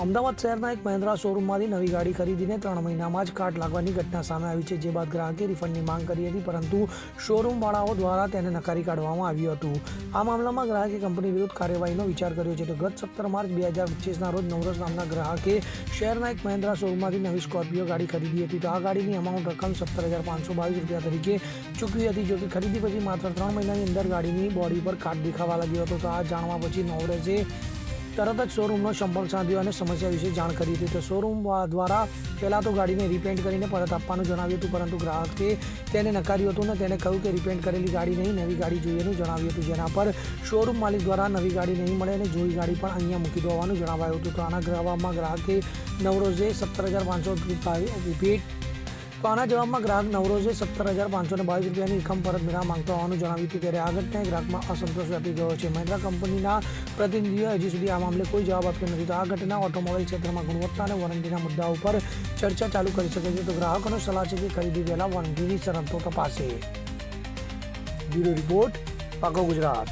અમદાવાદ શહેરના એક મહિન્દ્રા શોરૂમમાંથી નવી ગાડી ખરીદીને ત્રણ મહિનામાં જ કાર્ડ લાગવાની ઘટના સામે આવી છે, જે બાદ ગ્રાહકે રિફંડની માંગ કરી હતી, પરંતુ શોરૂમવાળાઓ દ્વારા તેને નકારી કાઢવામાં આવ્યું હતું. આ મામલામાં ગ્રાહકે કંપની વિરુદ્ધ કાર્યવાહીનો વિચાર કર્યો છે તો ગત સત્તર માર્ચ બે હજાર પચીસના રોજ નવરસ નામના ગ્રાહકે શહેરના એક મહિન્દ્રા શોરૂમમાંથી નવી સ્કોર્પિયો ગાડી ખરીદી હતી. તો આ ગાડીની અમાઉન્ટ રકમ સત્તર હજાર પાંચસો બાવીસ રૂપિયા તરીકે ચૂકવી હતી, જો કે ખરીદી પછી માત્ર ત્રણ મહિનાની અંદર ગાડીની બોડી પર કાટ દેખાવા લાગ્યો હતો. તો આ જાણવા પછી નવરસે તરત જ શોરૂમનો સંપર્ક સાધ્યો અને સમસ્યા વિશે જાણ કરી હતી. તો શોરૂમ દ્વારા પહેલાં તો ગાડીને રિપેન્ટ કરીને પરત આપવાનું જણાવ્યું હતું, પરંતુ ગ્રાહકે તેને નકાર્યું હતું ને તેને કહ્યું કે રિપેન્ટ કરેલી ગાડી નહીં, નવી ગાડી જોઈએનું જણાવ્યું હતું. જેના પર શોરૂમ માલિક દ્વારા નવી ગાડી નહીં મળે અને જોઈ ગાડી પણ અહીંયા મૂકી દેવાનું જણાવાયું હતું. તો આના જવાબમાં ગ્રાહકે નવરોજે સત્તર હજાર પાંચસો રિપીટ તો આના જવાબમાં ગ્રાહક નવરોજે સત્તર હજાર પાંચસો ને બાવીસ રૂપિયાની રકમ પરત મેળવવા માંગતો હોવાનું જણાવ્યું હતું. ત્યારે આ ઘટનાએ ગ્રાહકમાં અસંતોષ વ્યાપી ગયો છે. મહિન્દ્રા કંપનીના પ્રતિનિધિઓએ હજી સુધી આ મામલે કોઈ જવાબ આપ્યો નથી. તો આ ઘટના ઓટોમોબાઈલ ક્ષેત્રમાં ગુણવત્તા અને વોરંટીના મુદ્દા ઉપર ચર્ચા ચાલુ કરી શકે છે. તો ગ્રાહકોનો સલાહ છે કે ખરીદી પહેલાં વોરંટીની શરતો તપાસે. બ્યુરો રિપોર્ટ પાકો ગુજરાત.